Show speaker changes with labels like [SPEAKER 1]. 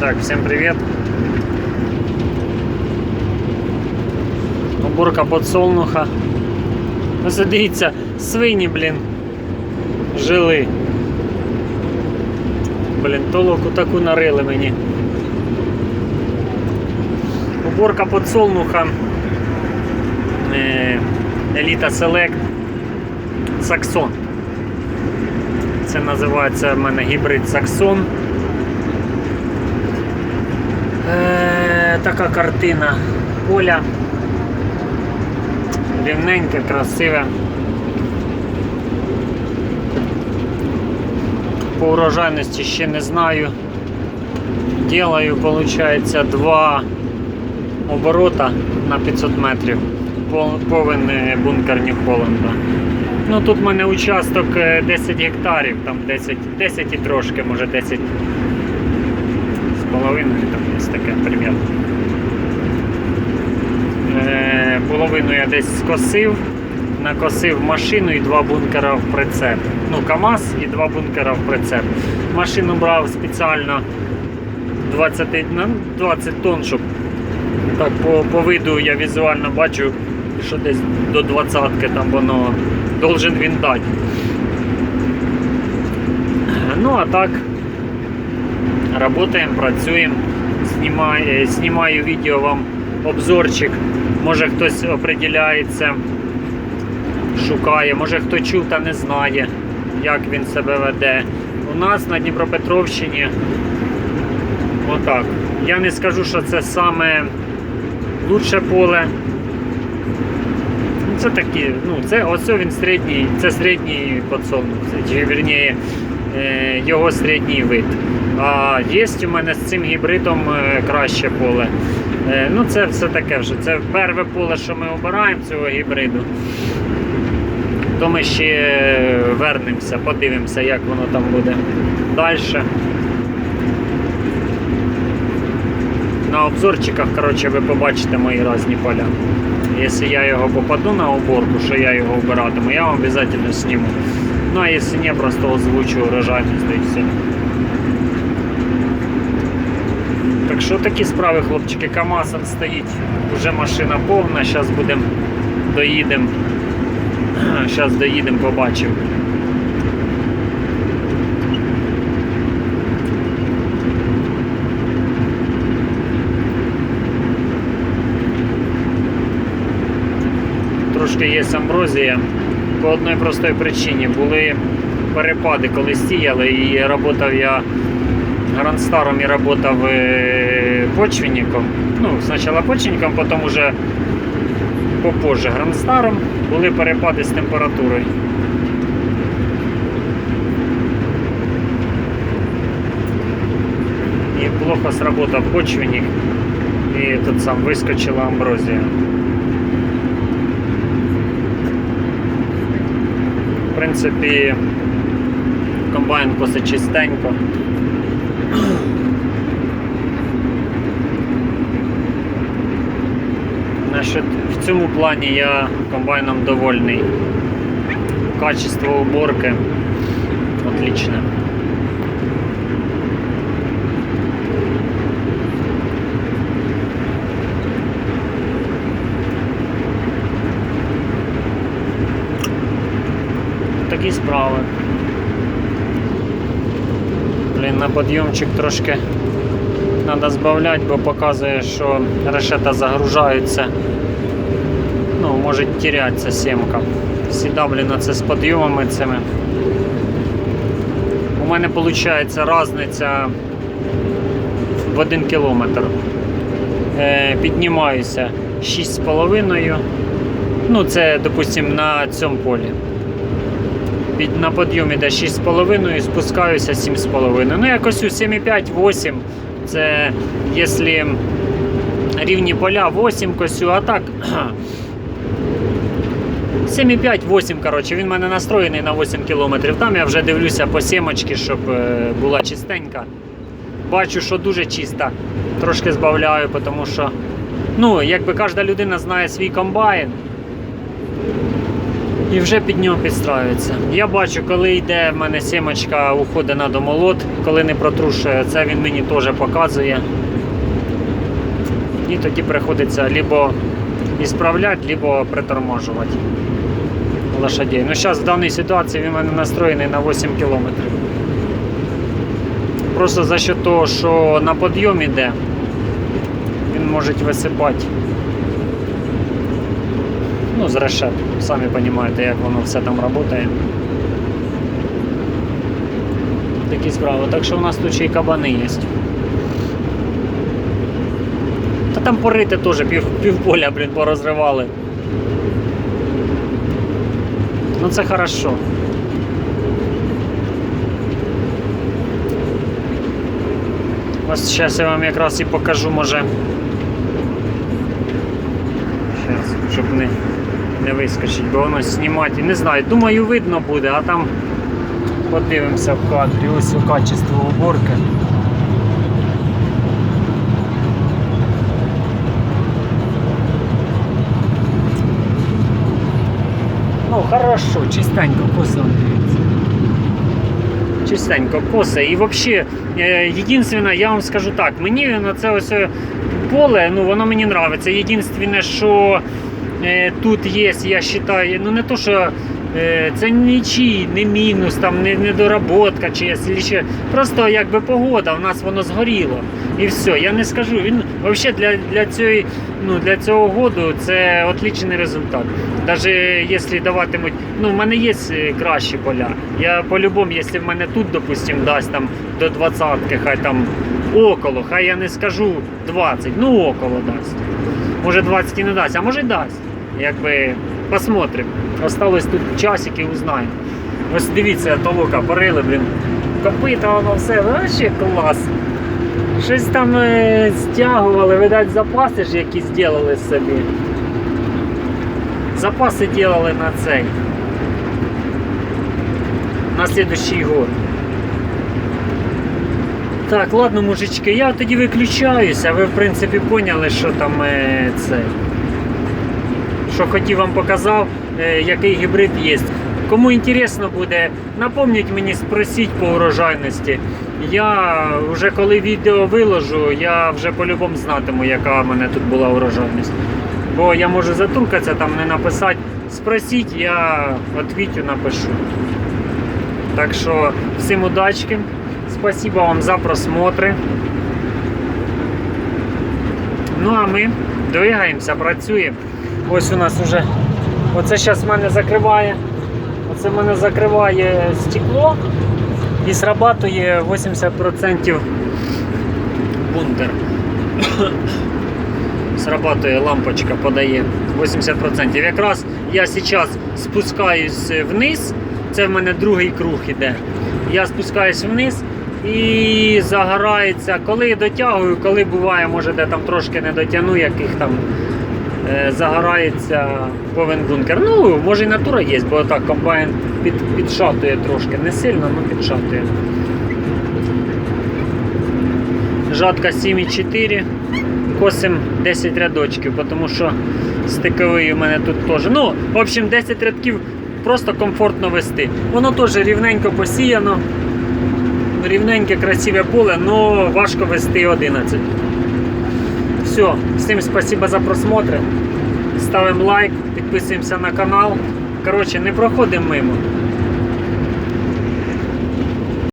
[SPEAKER 1] Так, всем привет. Уборка подсолнуха. Ну, дивіться, свині, блін, жили. Блін, толоку таку нарили мені. Уборка подсолнуха. Еліта Селект. Саксон. Це називається в мене гібрид Саксон. Е, така картина поля. Рівненьке, красиве. По урожайності ще не знаю. Делаю, получается, два оборота на 500 метрів. Повен е, бункер Нью Холланда. Ну тут в мене участок е, 10 гектарів, там 10, 10 і трошки, може 10 з половиною, там десь таке примірно. Е, половину я десь скосив, накосив машину і два бункера в прицеп. Ну, КАМАЗ і два бункера в прицеп. Машину брав спеціально 20, ну, 20 тонн, щоб так по, по виду я візуально бачу, що десь до 20-ки там воно должен він дати. Ну а так, работаємо, працюємо, знімаю, знімаю відео вам обзорчик. Може хтось определяється, шукає, може хто чув та не знає, як він себе веде. У нас на Дніпропетровщині отак. Я не скажу, що це саме лучше поле. Ну, Це такі, ну це ось він середній, це середній подсолнух, чи вірніше, е, його середній вид. А є у мене з цим гібридом е, краще поле. Е, Ну це все таке вже. Це перше поле, що ми обираємо цього гібриду. То ми ще вернемося, подивимося, як воно там буде далі. На обзорчиках, коротше, ви побачите мої різні поля. Якщо я його попаду на уборку, що я його обиратиму, я вам обов'язково зніму. Ну а якщо ні, просто озвучу урожайність і. Так що такі справи, хлопчики, КАМАЗ он стоїть, вже машина повна, зараз будемо доїдемо. Зараз доїдемо, побачимо. Трошки є амброзія. По одній простій причині були перепади, коли сіяли, і працював я грандстаром і працював е, почвенником. Ну, спочатку почвенником, потім уже попозже грандстаром. Були перепади з температурою. І плохо сработав почвенник, і тут сам вискочила амброзія. В принципі, комбайн косить чистенько. В цьому плані я комбайном довольний. Качество уборки отличне. Такі справи. Блін, на підйомчик трошки треба збавляти, бо показує, що решета загружаються. Ну, може терятися сімка. Всіда, блін, це з підйомами цими. У мене виходить різниця в 1 кілометр. Е, піднімаюся 6,5. Ну, це, допустимо, на цьому полі. Під, на підйомі йде 6,5 спускаюся 7,5. Ну, якось у 7,5-8. Це якщо рівні поля 8 косю, а так 7,5-8, коротше, він в мене настроєний на 8 кілометрів. Там я вже дивлюся по сімочки, щоб е, була чистенька. Бачу, що дуже чиста. Трошки збавляю, тому що, ну, якби кожна людина знає свій комбайн. І вже під нього підстраюється. Я бачу, коли йде в мене сімочка, уходить на домолот, коли не протрушує, це він мені теж показує. І тоді приходиться либо ісправляти, либо приторможувати лошадей. Ну, зараз в даній ситуації він в мене настроєний на 8 кілометрів. Просто за що того, що на підйом іде, він може висипати. Ну, з решет. Самі розумієте, як воно все там працює. Такі справи. Так що у нас тут ще й кабани є. Та там порити теж пів, півполя, блін, порозривали. Ну це хорошо. Ось зараз я вам якраз і покажу, може. Щас, щоб не, не вискочить, бо воно знімати. Не знаю, думаю, видно буде, а там подивимося в кадрі. Ось у качество уборки. Ну, хорошо, чистенько коса дивіться. Чистенько коса. І взагалі, єдине, я вам скажу так, мені на це ось е, поле, ну воно мені подобається. Єдине, що е, тут є, я вважаю, ну не то, що е, це нічий, не мінус, там, не недоработка чи ще. Просто якби погода, у нас воно згоріло. І все. Я не скажу. Він взагалі для, для, цієї, ну, для цього году це отличний результат. Навіть якщо даватимуть, ну в мене є е, кращі поля. Я по-любому, якщо в мене тут, допустим, дасть там до 20-ки, хай там около, хай я не скажу 20, ну около дасть. Може 20 і не дасть, а може й дасть. Якби посмотрим. Осталось тут часик і узнаємо. Ось дивіться, толока порили, блін. Копита, воно все, вообще клас. Щось там е, стягували, видать, запаси ж якісь зробили собі. Запаси делали на цей. На следующий год. Так, ладно, мужички, я тоді виключаюся. Ви в принципі поняли, що там е, цей. Що хотів вам показав, е, який гібрид є. Кому інтересно буде, напомніть мені, спросіть по урожайності. Я вже коли відео виложу, я вже по-любому знатиму, яка в мене тут була урожайність. Бо я можу затуркатися, там не написати. Спросіть, я відвітю, напишу. Так що всім удачки. Спасибо вам за просмотри. Ну а ми двигаємося, працюємо. Ось у нас уже. Оце зараз мене закриває. Оце мене закриває стекло і срабатує 80% бункер. Срабатує лампочка, подає 80%. Якраз я зараз спускаюсь вниз. Це в мене другий круг іде. Я спускаюсь вниз і загорається. Коли дотягую, коли буває, може де там трошки не дотягну, яких там загорається повен бункер. Ну, може і натура є, бо так комбайн під, підшатує трошки. Не сильно, але підшатує. Жатка 7,4. Косим 10 рядочків, тому що стиковий у мене тут теж. Ну, в общем, 10 рядків просто комфортно вести. Воно теж рівненько посіяно. Рівненьке, красиве поле, але важко вести 11. Все, всім спасибо за просмотр. Ставим лайк, підписуємося на канал. Коротше, не проходимо мимо.